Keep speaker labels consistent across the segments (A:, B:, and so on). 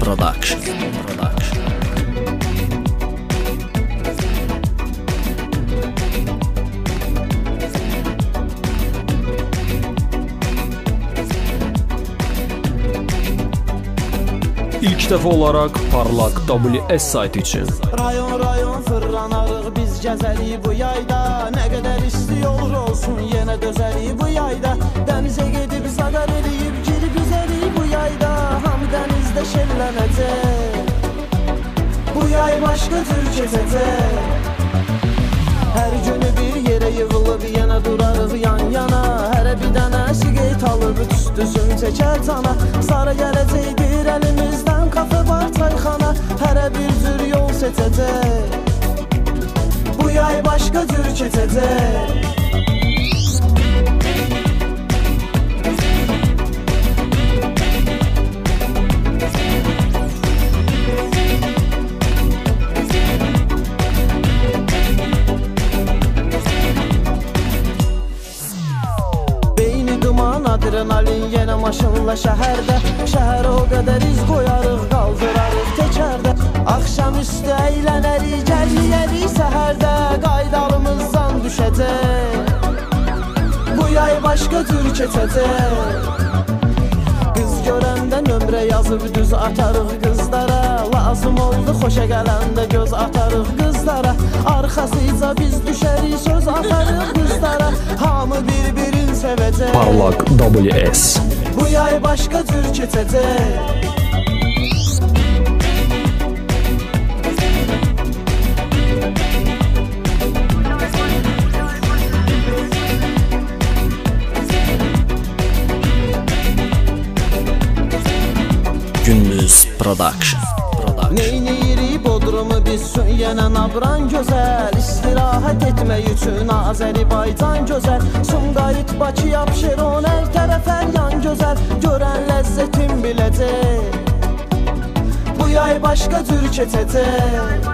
A: Production. Production. İlk dəfə olaraq Parlaq WS saytı üçün
B: Rayon rayon fırlanarıq biz gəzərik bu yayda Nə qədər isti olur olsun yenə dözərik bu yayda Dənizə gedib zadar şellənəcək Bu yay başqa tür keçəcək Hər günü bir yerə yığılıb yenə durarıq yan yana. Hərə bir dənə siqet alıb üstüsün çəkər cana Sarı gələcəkdir əlimizdən kafe var çayxana Hərə bir cür yol seçəcək Bu yay başqa cür keçəcək Duman, adrenalin yenə maşınla şəhərdə. Şəhərə o qədər iz qoyarıq, qaldırarıq təkərdə. Axşam üstü əylənərik, gəliyərik səhərdə. Qaydalımızdan düşəcək. Bu yay başqa cür keçəcək. Görəndə nömrə yazıb düz atarıq qızlara. Lazım oldu xoşa gələndə göz atarıq qızlara. Arxasıca biz düşərik söz atarıq qızlara. Hamı bir-birini sevede
A: Parlak WS
B: Bu yay başkadır çetede
A: Gündüz Production. Production.
B: Yenə nabran gözəl İstirahət etmək üçün Azərbaycan gözəl Sumqayıt, Bakı, Abşeron Hər tərəf hər yan gözəl Görən ləzzətin biləcək Bu yay başqa cür keçəcək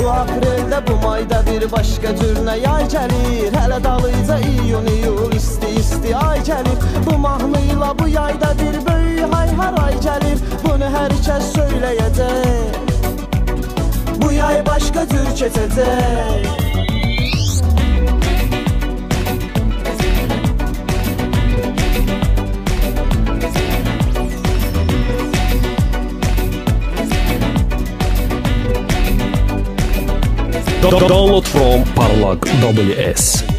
B: Bu apreldə, bu mayda bir başqa cür nə yay gəlir Hələ dalıca iyun, iyul, isti, isti ay gəlir Bu mahnıyla bu yayda bir böyük hay haray gəlir Bunu hər kəs söyləyəcək başka tür çetete
A: Download from Parlak WS.